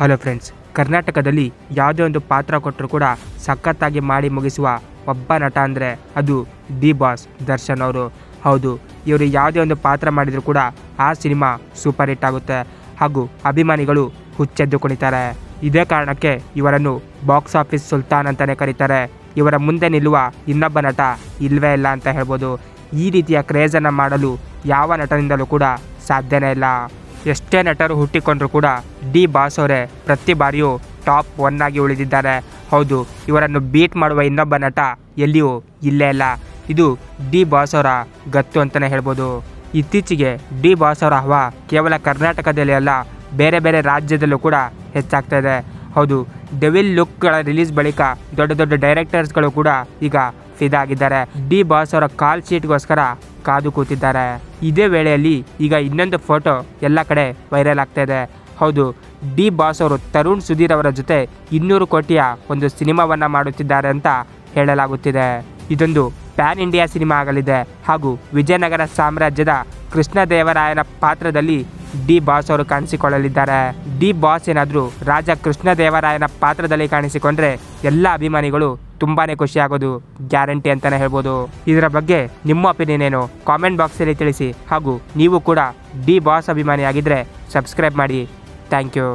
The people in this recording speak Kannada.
ಹಲೋ ಫ್ರೆಂಡ್ಸ್ ಕರ್ನಾಟಕದಲ್ಲಿ ಯಾವುದೇ ಒಂದು ಪಾತ್ರ ಕೊಟ್ಟರು ಕೂಡ ಸಖತ್ತಾಗಿ ಮಾಡಿ ಮುಗಿಸುವ ಒಬ್ಬ ನಟ ಅಂದರೆ ಅದು ದಿ ಬಾಸ್ ದರ್ಶನ್ ಅವರು. ಹೌದು, ಇವರು ಯಾವುದೇ ಒಂದು ಪಾತ್ರ ಮಾಡಿದರೂ ಕೂಡ ಆ ಸಿನಿಮಾ ಸೂಪರ್ ಹಿಟ್ ಆಗುತ್ತೆ. ಹಾಗೂ ಅಭಿಮಾನಿಗಳು ಹುಚ್ಚೆದ್ದು ಕುಣಿತಾರೆ. ಇದೇ ಕಾರಣಕ್ಕೆ ಇವರನ್ನು ಬಾಕ್ಸ್ ಆಫೀಸ್ ಸುಲ್ತಾನ್ ಅಂತಲೇ ಕರೀತಾರೆ. ಇವರ ಮುಂದೆ ನಿಲ್ಲುವ ಇನ್ನೊಬ್ಬ ನಟ ಇಲ್ಲವೇ ಇಲ್ಲ ಅಂತ ಹೇಳ್ಬೋದು. ಈ ರೀತಿಯ ಕ್ರೇಜನ್ನು ಮಾಡಲು ಯಾವ ನಟನಿಂದಲೂ ಕೂಡ ಸಾಧ್ಯನೇ ಇಲ್ಲ. ಎಷ್ಟೇ ನಟರು ಹುಟ್ಟಿಕೊಂಡ್ರು ಕೂಡ ಡಿ ಬಾಸ್ ಅವರೇ ಪ್ರತಿ ಬಾರಿಯೂ ಟಾಪ್ ಒನ್ ಆಗಿ ಉಳಿದಿದ್ದಾರೆ. ಹೌದು, ಇವರನ್ನು ಬೀಟ್ ಮಾಡುವ ಇನ್ನೊಬ್ಬ ನಟ ಎಲ್ಲಿಯೂ ಇಲ್ಲೇ ಇಲ್ಲ. ಇದು ಡಿ ಬಾಸ್ ಅವರ ಗತ್ತು ಅಂತಲೇ ಹೇಳ್ಬೋದು. ಇತ್ತೀಚೆಗೆ ಡಿ ಬಾಸ್ ಅವರ ಹವಾ ಕೇವಲ ಕರ್ನಾಟಕದಲ್ಲಿ ಅಲ್ಲ, ಬೇರೆ ಬೇರೆ ರಾಜ್ಯದಲ್ಲೂ ಕೂಡ ಹೆಚ್ಚಾಗ್ತಾ ಇದೆ. ಹೌದು, ಡೆವಿಲ್ ಲುಕ್ಗಳ ರಿಲೀಸ್ ಬಳಿಕ ದೊಡ್ಡ ದೊಡ್ಡ ಡೈರೆಕ್ಟರ್ಸ್ಗಳು ಕೂಡ ಈಗ ಫಿದಾ ಆಗಿದ್ದಾರೆ. ಡಿ ಬಾಸ್ ಅವರ ಕಾಲ್ ಶೀಟ್ಗೋಸ್ಕರ ಕಾದು ಕೂತಿದ್ದಾರೆ ಇದೇ ವೇಳೆಯಲ್ಲಿ ಈಗ ಇನ್ನೊಂದು ಫೋಟೋ ಎಲ್ಲ ಕಡೆ ವೈರಲ್ ಆಗ್ತಾ ಇದೆ. ಹೌದು, ಡಿ ಬಾಸ್ ಅವರು ತರುಣ್ ಸುಧೀರ್ ಅವರ ಜೊತೆ ಇನ್ನೂರು ಕೋಟಿಯ ಒಂದು ಸಿನಿಮಾವನ್ನು ಮಾಡುತ್ತಿದ್ದಾರೆ ಅಂತ ಹೇಳಲಾಗುತ್ತಿದೆ. ಇದೊಂದು ಪ್ಯಾನ್ ಇಂಡಿಯಾ ಸಿನಿಮಾ ಆಗಲಿದೆ. ಹಾಗೂ ವಿಜಯನಗರ ಸಾಮ್ರಾಜ್ಯದ ಕೃಷ್ಣದೇವರಾಯನ ಪಾತ್ರದಲ್ಲಿ ಡಿ ಬಾಸ್ ಅವರು ಕಾಣಿಸಿಕೊಳ್ಳಲಿದ್ದಾರೆ. ಡಿ ಬಾಸ್ ಏನಾದರೂ ರಾಜ ಕೃಷ್ಣದೇವರಾಯನ ಪಾತ್ರದಲ್ಲಿ ಕಾಣಿಸಿಕೊಂಡ್ರೆ ಎಲ್ಲ ಅಭಿಮಾನಿಗಳು ತುಂಬಾನೇ ಆಗೋದು, ಗ್ಯಾರಂಟಿ ಅಂತಾನೆ ಹೇಳ್ಬೋದು. ಇದರ ಬಗ್ಗೆ ನಿಮ್ಮ ಒಪಿನಿಯನ್ ಏನು? ಕಾಮೆಂಟ್ ಬಾಕ್ಸಲ್ಲಿ ತಿಳಿಸಿ. ಹಾಗೂ ನೀವು ಕೂಡ ಡಿ ಬಾಸ್ ಅಭಿಮಾನಿ ಆಗಿದ್ದರೆ ಸಬ್ಸ್ಕ್ರೈಬ್ ಮಾಡಿ. Thank you